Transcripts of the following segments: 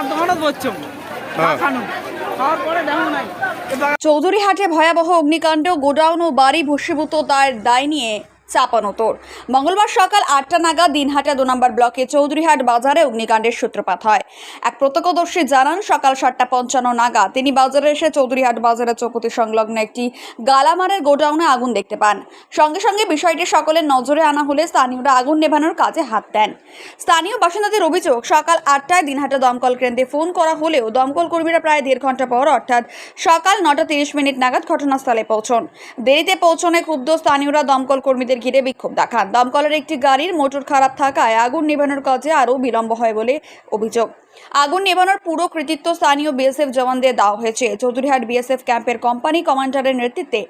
আধ হাটে বসছো হ্যাঁ। চৌধুরীহাটে ভয়াবহ অগ্নিকাণ্ড গোডাউন ও বাড়ি ভস্মীভূত তার দায় নিয়ে চাপানো তোর। মঙ্গলবার সকাল আটটা নাগাদ দিনহাটা দু নম্বর ব্লকে চৌধুরীহাট বাজারে অগ্নিকাণ্ডের সূত্রপাত হয়। এক প্রত্যক্ষদর্শী জানান, সকাল সাতটা পঞ্চান্ন নাগাদ তিনি বাজারে এসে চৌধুরীহাট বাজারের চৌপতি সংলগ্ন একটি গালামারের গোডাউনে আগুন দেখতে পান। সঙ্গে সঙ্গে বিষয়টি সকলের নজরে আনা হলে স্থানীয়রা আগুন নেভানোর কাজে হাত দেন। স্থানীয় বাসিন্দাদের অভিযোগ, সকাল আটটায় দিনহাটা দমকল কেন্দ্রে ফোন করা হলেও দমকল কর্মীরা প্রায় দেড় ঘণ্টা পর, অর্থাৎ সকাল নটা তিরিশ মিনিট নাগাদ ঘটনাস্থলে পৌঁছন। দেরিতে পৌঁছনে ক্ষুব্ধ স্থানীয়রা দমকল কর্মীদের ঘিরে বিক্ষোভ দেখান। দমকলের একটি গাড়ির মোটর খারাপ থাকায় আগুন নেভানোর কাজে আরও বিলম্ব হয় বলে অভিযোগ। আগুন নেভানোর পুরো কৃতিত্ব স্থানীয় বিএসএফ জওয়ানদের দেওয়া হয়েছে। চৌধুরীহাট বিএসএফ ক্যাম্পের কোম্পানি কমান্ডারের নেতৃত্বে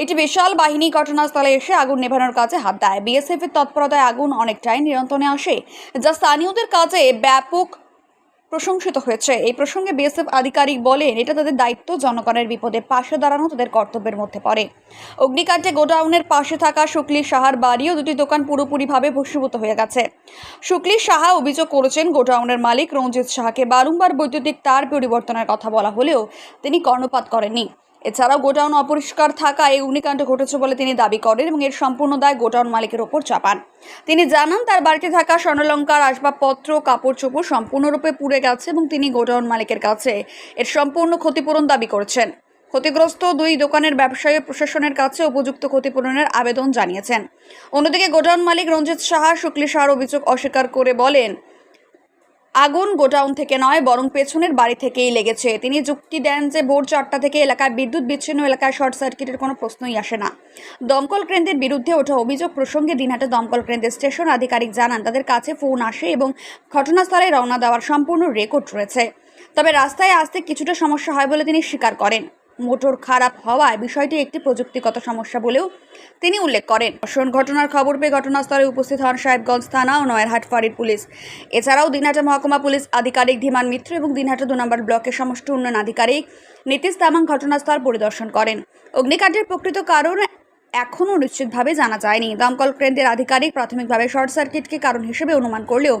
একটি বিশাল বাহিনী ঘটনাস্থলে এসে আগুন নেভানোর কাজে হাত দেয়। বিএসএফ এর তৎপরতায় আগুন অনেকটাই নিয়ন্ত্রণে আসে, যা স্থানীয়দের কাজে ব্যাপক প্রশংসিত হয়েছে। এই প্রসঙ্গে বিএসএফ আধিকারিক বলেন, এটা তাদের দায়িত্ব জনগণের বিপদে পাশে দাঁড়ানো তাদের কর্তব্যের মধ্যে পড়ে। অগ্নিকাণ্ডে গোডাউনের পাশে থাকা শুক্লি সাহার বাড়িও দুটি দোকান পুরোপুরিভাবে ভস্মীভূত হয়ে গেছে। শুক্লি সাহা অভিযোগ করেছেন, গোডাউনের মালিক রঞ্জিত সাহাকে বারংবার বৈদ্যুতিক তার পরিবর্তনের কথা বলা হলেও তিনি কর্ণপাত করেননি। এছাড়াও গোডাউন অপরিষ্কার থাকা এই অগ্নিকাণ্ড ঘটেছে বলে তিনি দাবি করেন এবং এর সম্পূর্ণ দায় গোডাউন মালিকের ওপর চাপান। তিনি জানান, তার বাড়িতে থাকা স্বর্ণলঙ্কার আসবাবপত্র কাপড় চোপড় সম্পূর্ণরূপে পুড়ে গেছে এবং তিনি গোডাউন মালিকের কাছে এর সম্পূর্ণ ক্ষতিপূরণ দাবি করেছেন। ক্ষতিগ্রস্ত দুই দোকানের ব্যবসায়ী প্রশাসনের কাছে উপযুক্ত ক্ষতিপূরণের আবেদন জানিয়েছেন। অন্যদিকে গোডাউন মালিক রঞ্জিত সাহা শুক্লি সাহার অভিযোগ অস্বীকার করে বলেন আগুন গোডাউন থেকে নয়, বরং পেছনের বাড়ি থেকেই লেগেছে। তিনি যুক্তি দেন যে ভোর চারটা থেকে এলাকায় বিদ্যুৎ বিচ্ছিন্ন এলাকায় শর্ট সার্কিটের কোনো প্রশ্নই আসে না। দমকল কেন্দ্রের বিরুদ্ধে ওঠা অভিযোগ প্রসঙ্গে দিনহাটা দমকল কেন্দ্রের স্টেশন আধিকারিক জানান, তাদের কাছে ফোন আসে এবং ঘটনাস্থলে রওনা দেওয়ার সম্পূর্ণ রেকর্ড রয়েছে। তবে রাস্তায় আসতে কিছুটা সমস্যা হয় বলে তিনি স্বীকার করেন। মোটর খারাপ হওয়ায় বিষয়টি একটি প্রযুক্তিগত সমস্যা বলেও তিনি উল্লেখ করেন। ধর্ষণ ঘটনার খবর পেয়ে ঘটনাস্থলে উপস্থিত হন সাহেবগঞ্জ থানা ও নয়ারহাট ফাঁড়ির পুলিশ। এছাড়াও দিনহাটা মহকুমা পুলিশ আধিকারিক ধীমান মিত্র এবং দিনহাটা দু নম্বর ব্লকের সমষ্টি উন্নয়ন আধিকারিক নীতিশ তামাং ঘটনাস্থল পরিদর্শন করেন। অগ্নিকাণ্ডের প্রকৃত কারণ এখনও নিশ্চিতভাবে জানা যায়নি। দমকল কেন্দ্রের আধিকারিক প্রাথমিকভাবে শর্ট সার্কিটকে কারণ হিসেবে অনুমান করলেও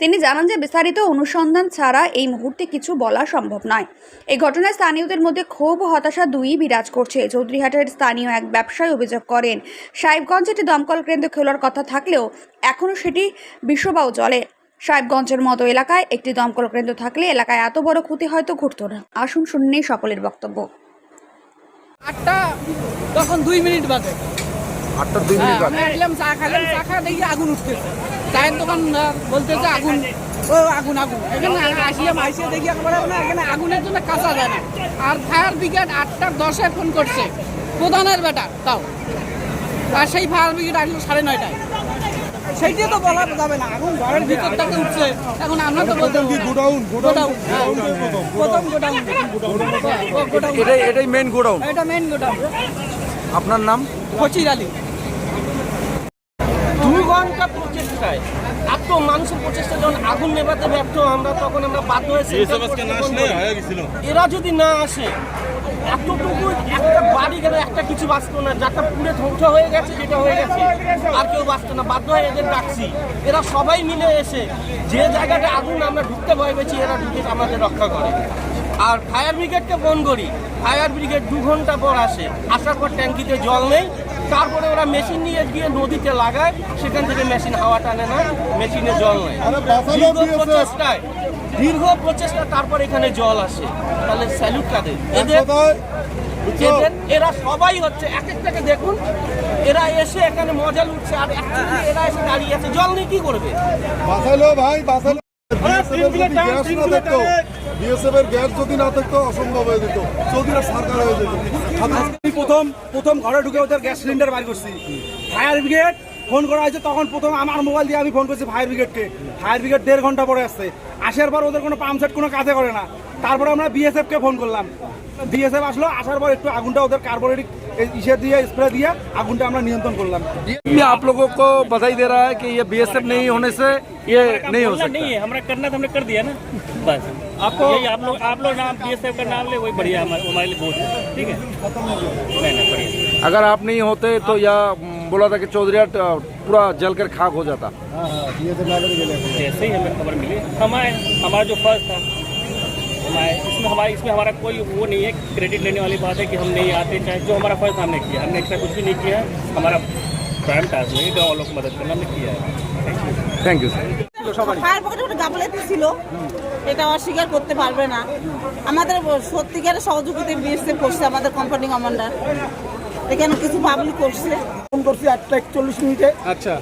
তিনি জানান যে বিস্তারিত অনুসন্ধান ছাড়া এই মুহূর্তে কিছু বলা সম্ভব নয়। এই ঘটনায় স্থানীয়দের মধ্যে ক্ষোভ হতাশা দুইই বিরাজ করছে। চৌধুরীহাটের স্থানীয় এক ব্যবসায়ী অভিযোগ করেন, সাহেবগঞ্জে একটি দমকল কেন্দ্র খোলার কথা থাকলেও এখনও সেটি বিশ্ববাও চলে। সাহেবগঞ্জের মতো এলাকায় একটি দমকল কেন্দ্র থাকলে এলাকায় এত বড় ক্ষতি হয়তো ঘটতো না। আসুন শুনে সকলের বক্তব্য। আটটা তখন দুই মিনিট দুই মিনিট হ্যাঁ, এলাম চা খাইলাম চা খাওয়া দেখি আগুন উঠতেছে। চায়ের দোকান বলতেছে আগুন। ও আগুন আগুন। এখানে আসিয়াম আইসিয়া দেখি একবারে এখানে আগুনের জন্য কাঁচা যায় না। আর ফায়ার ব্রিগেড আটটা দশে ফোন করছে। প্রধানের বেটা তাও আর সেই ফায়ার ব্রিগেড আসলো সাড়ে নয়টায়। সেইটা তো বলা যাবে না। আগুন ঘরের ভিতর থেকে উঠছে। এখন আমরা তো বলতে গোডাউন? গোডাউন। হ্যাঁ, প্রথম। গোডাউন। গোডাউন এটাই এটাই মেন গোডাউন। এটা মেন গোডাউন। আপনার নাম? ফচির আলী। দু ঘণ্টা প্রচেষ্টায়। এত মানুষের প্রচেষ্টা যখন আগুন নেভাতে ব্যর্থ আমরা তখন আমরা বাধ্য হয়েছি এরা যদি না আসে এতটুকু একটা বাড়ি গেলে একটা কিছু বাঁচতো না। যাটা পুড়ে ধ্বংস হয়ে গেছে যেটা হয়ে গেছে। আর কেউ বাঁচতো না। বাধ্য হয়ে এদের ডাকছি। এরা সবাই মিলে এসে যে জায়গাটা আগুন আমরা ঢুকতে ভয় পেয়েছি এরা ঢুকে আমাদের রক্ষা করে। আর ফায়ার ব্রিগেডকে ফোন করি। ফায়ার ব্রিগেড দু ঘণ্টা পর আসে। আসার পর ট্যাঙ্কিতে জল নেই। তারপরে ওরা মেশিন নিয়ে গিয়ে নদীতে লাগায়। সেখান থেকে মেশিন হাওয়া টানে না মেশিনে জল BSF প্রচেষ্টায় দীর্ঘ প্রচেষ্টা তারপর এখানে জল আসে। তাহলে স্যালুট কাদের? এদের এদের এরা সবাই হচ্ছে এক একটাকে দেখুন এরা এসে এখানে মজা লুটছে আর actually এরা এসে দাঁড়িয়ে আছে। জল নিয়ে কি করবে? বাঁচালো ভাই বাঁচালো বিএসএফ এর গ্যাস না থাকতো বিএসএফ এর গ্যাস যদি না থাকতো অসম্ভব হয়ে যেত। চৌধুরীরা সরকার হয়ে যেত। প্রথম প্রথম ঘরে ঢুকে ওদের গ্যাস সিলিন্ডার বার করছি। ফায়ার ব্রিগেড ফোন করা হয়েছে তখন প্রথম আমার মোবাইল দিয়ে আমি ফোন করছি ফায়ার ব্রিগেডকে ফায়ার ব্রিগেড দেড় ঘন্টা পরে আসছে আসার পর ওদের কোনো পাম্প সেট কোনো কাজে করে না তারপরে আমরা বিএসএফকে ফোন করলাম বিএসএফ আসলো আসার পর একটু আগুনটা ওদের কার্বোরেটিক ইসে দিয়ে স্প্রে দিয়ে আগুনটা আমরা নিয়ন্ত্রণ করলাম ये आप लोगों को बधाई दे रहा है कि ये बीएसएफ नहीं होने से ये नहीं हो सकता नहीं है हमारा करना तो हमने कर दिया ना बस आपको यही आप लोग आप लोग नाम बीएसएफ का नाम ले वही बढ़िया हमारे हमारे लिए बहुत है ठीक है नहीं नहीं बढ़िया अगर आप नहीं होते तो यह बोला था कि चौधरी पूरा जलकर खाक हो जाता जैसे ही हमें खबर मिली हमारे हमारा जो फर्ज था हमारे इसमें हमारे इसमें हमारा कोई वो नहीं है क्रेडिट लेने वाली बात है कि हम नहीं आते चाहे जो हमारा फर्ज था हमने किया हमने एक्स्ट्रा कुछ भी नहीं किया है हमारा प्राइम टास्क नहीं गाँव वालों को मदद करना हमने किया है থ্যাংক ইউ স্যার ফায়ার পকেটে একটা গাফলাতি ছিল এটা অস্বীকার করতে পারবে না আমাদের সত্যিকারের সহযোগিতা বিএসএফ করছে আমাদের কোম্পানি কমান্ডার এখানে কিছু পাবলিক করছে। ফোন করছি আটটা একচল্লিশ মিনিটে। আচ্ছা।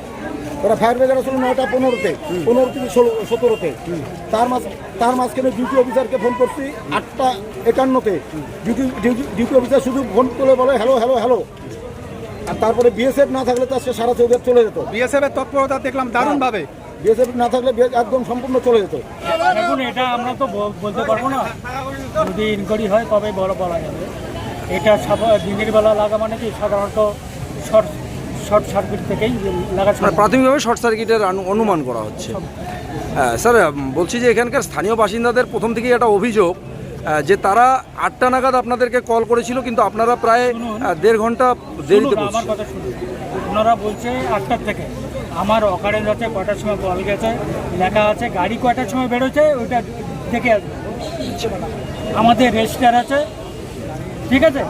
ওরা ফায়ার ব্রিগেড আসলে নয়টা পনেরোতে। পনেরো থেকে ষোলো সতেরোতে। তার মাঝ তার মাঝখানে ডিউটি অফিসারকে ফোন করছি আটটা একান্নতে। ডিউটি ডিউটি অফিসার শুধু ফোন করে বলে হ্যালো হ্যালো হ্যালো আর তারপরে বিএসএফ না থাকলে তার সে সারা চৌধুরী চলে যেত। বিএসএফ এর তৎপরতা দেখলাম দারুণ ভাবে। বিএসএফ না থাকলে একদম সম্পূর্ণ চলে যেত। দেখুন এটা আমরা তো বলতে পারব না। যদি ইনকোয়ারি হয় তবে বড় বলা যাবে। এটা দিনের বেলা লাগা মানে কি সাধারণত শর্ট শর্ট সার্কিট থেকেই লাগা মানে প্রাথমিকভাবে শর্ট সার্কিটের অনুমান করা হচ্ছে। হ্যাঁ, স্যার বলছি যে এখানকার স্থানীয় বাসিন্দাদের প্রথম থেকেই একটা অভিযোগ যে তারা আটটা নাগাদ আপনাদেরকে কল করেছিল কিন্তু আপনারা প্রায় দেড় ঘণ্টা দেরিতে আমার কথা শুনুন। ওনারা বলছে আটটার থেকে। আমার অকারেন্স আছে কটার সময় কল গেছে লেখা আছে গাড়ি কটার সময় বেরোচ্ছে ওইটা দেখে আসবে। আমাদের রেজিস্টার আছে ঠিক আছে?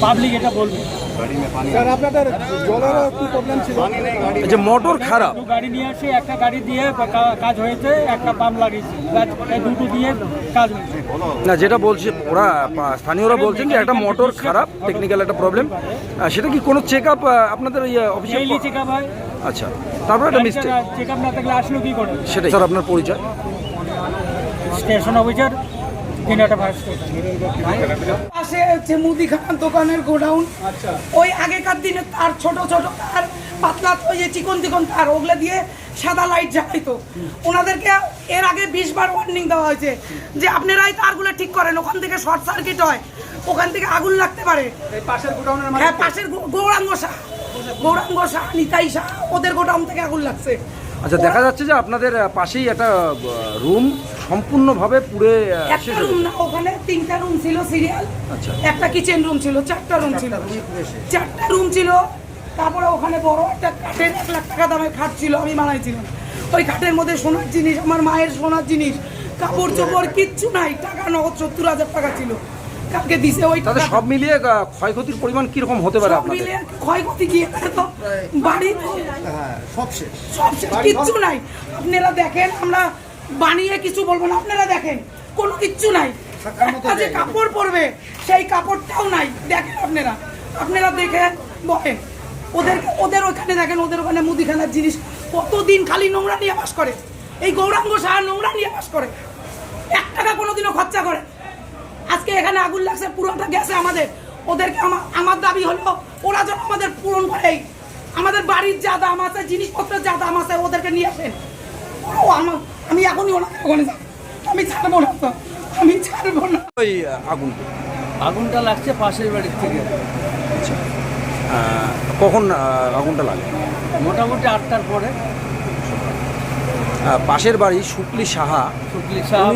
পাবলিক এটা বলবে। আপনাদের জলেরও একটু প্রবলেম ছিল। যে মোটর খারাপ। গাড়ি নিয়ে আসি একটা গাড়ি দিয়ে কা- কাজ হয়েছে একটা পাম্প লাগিয়েছি। দুটো দিয়ে কাজ হয়েছে। না যেটা বলছে ওরা স্থানীয়রা বলছেন যে একটা মোটর খারাপ টেকনিক্যাল একটা প্রবলেম সেটা কি কোনো চেক আপ আপনাদের অফিসে ডেইলি চেক আপ হয়। আচ্ছা তারপরে একটা মিস্টেক চেক আপ না থাকলে আসলো কি করে? সেটাই। স্যার আপনার পরিচয়? স্টেশন অফিসার পাশে হচ্ছে মুদিখানার দোকানের গোডাউন। ওই আগেকার দিনে তার ছোট ছোট তার পাতলা ওই যে চিকন চিকন তার ওগুলো দিয়ে সাদা লাইট জ্বালাইতো। ওনাদেরকে এর আগে বিশ বার ওয়ার্নিং দেওয়া হয়েছে যে আপনারাই তারগুলো ঠিক করেন ওখান থেকে শর্ট সার্কিট হয় ওখান থেকে আগুন লাগতে পারে। হ্যাঁ পাশের গৌরাঙ্গ শাহ। গৌরাঙ্গ শাহ নিতাই শাহ ওদের গোডাউন থেকে আগুন লাগছে। আচ্ছা দেখা যাচ্ছে যে আপনাদের পাশেই একটা রুম সম্পূর্ণভাবে আহ, একটা রুম না ওখানে তিনটা রুম ছিল সিরিয়াল আচ্ছা। একটা কিচেন রুম ছিল চারটা রুম ছিল। চারটা রুম ছিল তারপরে ওখানে বড় একটা কাঠের এক লাখ টাকা দামের খাট ছিল আমি বানাইছিলাম। ওই খাটের মধ্যে সোনার জিনিস আমার মায়ের সোনার জিনিস কাপড় চোপড় কিচ্ছু নাই টাকা নগদ সত্তর হাজার টাকা ছিল। কালকে দিছে ওই তাদের সব মিলিয়ে ক্ষয়ক্ষতির পরিমাণ কীরকম হতে পারে সব আপনাদের? ক্ষয়ক্ষতি গিয়ে তো বাড়ি তো সব শেষ। সব শেষ, কিচ্ছু নাই। আপনারা দেখেন আমরা বানিয়ে কিছু বলব না আপনারা দেখেন কোনো কিচ্ছু নাই। একটা যে কাপড় পরবে সেই কাপড়টাও নাই। দেখেন আপনারা আপনারা দেখে বলেন ওদের ওদের ওখানে দেখেন ওদের ওখানে মুদিখানার জিনিস কতদিন খালি নোংরা নিয়ে বাস করে। এই গৌরাঙ্গ সাহা নোংরা নিয়ে বাস করে। এক টাকা কোনোদিনও খরচা করে। আজকে এখানে আগুন লাগছে পুরোটা গেছে আমাদের। ওদেরকে আমার আমার দাবি হলো ওরা যেন আমাদের পূরণ করে। আমাদের বাড়ির যা দাম আছে জিনিসপত্রের যা দাম আছে ওদেরকে নিয়ে আসেন। ও আমার আমি এখনই ওনাকে ওখানে যাব। আমি ছাড়বো না তো। আমি ছাড়বো না। ওই আগুন। আগুনটা লাগছে পাশের বাড়ির থেকে। আহ, কখন আগুনটা লাগে? মোটামুটি আটটার পরে। পাশের বাড়ি শুক্লি সাহা। শুক্লি সাহা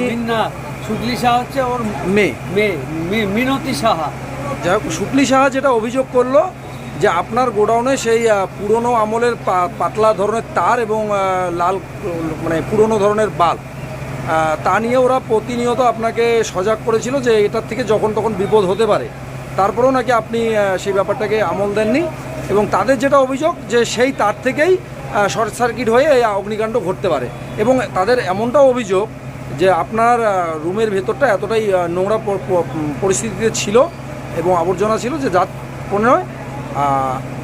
শুক্লি সাহা হচ্ছে ওর মেয়ে। মেয়ে মিনতি সাহা যাই হোক শুক্লি সাহা যেটা অভিযোগ করল যে আপনার গোডাউনে সেই পুরনো আমলের পাতলা ধরনের তার এবং লাল মানে পুরনো ধরনের বাল্ব তা নিয়ে ওরা প্রতিনিয়ত আপনাকে সজাগ করেছিল যে এটার থেকে যখন তখন বিপদ হতে পারে। তারপরেও নাকি আপনি সেই ব্যাপারটাকে আমল দেননি এবং তাদের যেটা অভিযোগ যে সেই তার থেকেই শর্ট সার্কিট হয়ে এই অগ্নিকাণ্ড ঘটতে পারে এবং তাদের এমনটাও অভিযোগ যে আপনার রুমের ভেতরটা এতটাই নোংরা পরিস্থিতিতে ছিল এবং আবর্জনা ছিল যে যার হয়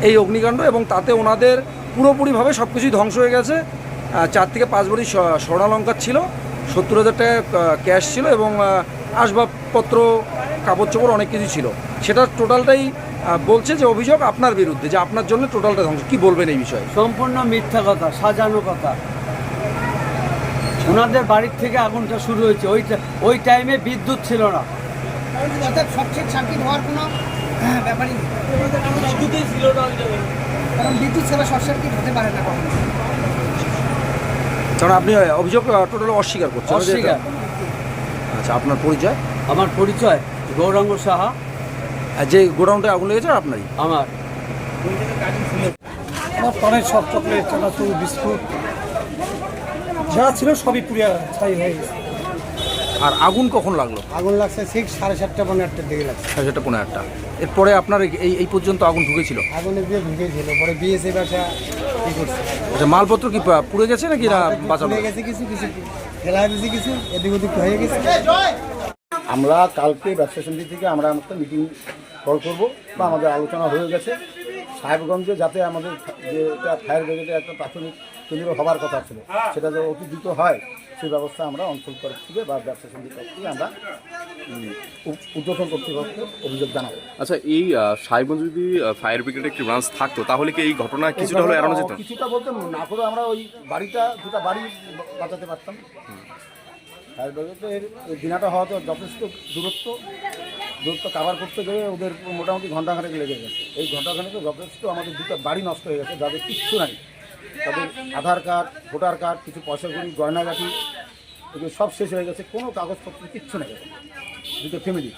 এই অগ্নিকাণ্ড এবং তাতে ওনাদের পুরোপুরিভাবে সব কিছুই ধ্বংস হয়ে গেছে। চার থেকে পাঁচ স- স্বর্ণালঙ্কার ছিল, সত্তর হাজার টাকা ক্যাশ ছিল এবং আসবাবপত্র কাপড় চোপড় অনেক কিছু ছিল। সেটা টোটালটাই বলছে যে অভিযোগ আপনার বিরুদ্ধে, যে আপনার জন্য টোটালটা ধ্বংস। কি বলবেন এই বিষয়ে? সম্পূর্ণ মিথ্যা কথা, সাজানো কথা। ওনাদের বাড়ির থেকে আগুনটা শুরু হয়েছে। ওই ওই টাইমে বিদ্যুৎ ছিল না। সার্কিট হওয়ার কোনো ব্যাপারই নেই। কারণ বিদ্যুৎ সেবা শর্ট সার্কিট হতে পারে না কখনো। কারণ আপনি অভিযোগ টোটাল অস্বীকার করছেন। অস্বীকার। আচ্ছা আপনার পরিচয়? আমার পরিচয় গৌরাঙ্গ সাহা। আর যে গোডাউনটা আগুন লেগেছে আপনারই? আমার। সব চকলেট চানাচুর বিস্কুট যা ছিল সবই পুড়িয়া ছাই হয়ে গেছে। আর আগুন কখন লাগল? আগুন লাগছে ঠিক সাড়ে সাতটা পনেরো আটটার দিকে লাগছে। সাড়ে সাতটা পনেরো আটটা। এরপরে আপনার এই- এই এই পর্যন্ত আগুন ঢুকেছিল? আগুনে দিয়ে ঢুকেছিল পরে বিএসএফ আসা কি করছে। আচ্ছা মালপত্র কি পুড়ে গেছে নাকি না বাঁচানো পুড়ে গেছে কিছু কিছু ফেলা দিয়েছে কিছু এদিক ওদিক হয়ে গেছে। আমরা কালকে ব্যবসা সমিতি থেকে আমরা একটা মিটিং কল করব বা আমাদের আলোচনা হয়ে গেছে। সাহেবগঞ্জে যাতে আমাদের যে ফায়ার ব্রিগেডের একটা প্রাথমিক কেন্দ্র হবার কথা ছিল। সেটা যে অতি দ্রুত হয় সেই ব্যবস্থা আমরা অঞ্চল তরফ থেকে বা ব্যবসা সমিতির তরফ থেকে আমরা উম, উ- কর্তৃপক্ষকে অভিযোগ জানাব। আচ্ছা এই সাহেবগঞ্জ যদি ফায়ার ব্রিগেডের একটি ব্রাঞ্চ থাকতো তাহলে কি এই ঘটনা কিছুটা হলে এড়ানো যেত? কিছুটা বলতে না করে আমরা ওই বাড়িটা দুটা বাড়ি বাঁচাতে পারতাম। ফায়ার ব্রিগেডের দিনাটা হওয়া তো যথেষ্ট দূরত্ব দূরত্ব কাভার করতে গিয়ে ওদের মোটামুটি ঘন্টাখানেক লেগে গেছে। এই ঘন্টাখানেকে যথেষ্ট আমাদের দুটো বাড়ি নষ্ট হয়ে গেছে যাদের কিচ্ছু নাই। তাদের আধার কার্ড, ভোটার কার্ড, কিছু পয়সাগুলি গয়নাগাটি এগুলো সব শেষ হয়ে গেছে, কোনো কাগজপত্র, কিচ্ছু নেই। দুটো ফ্যামিলি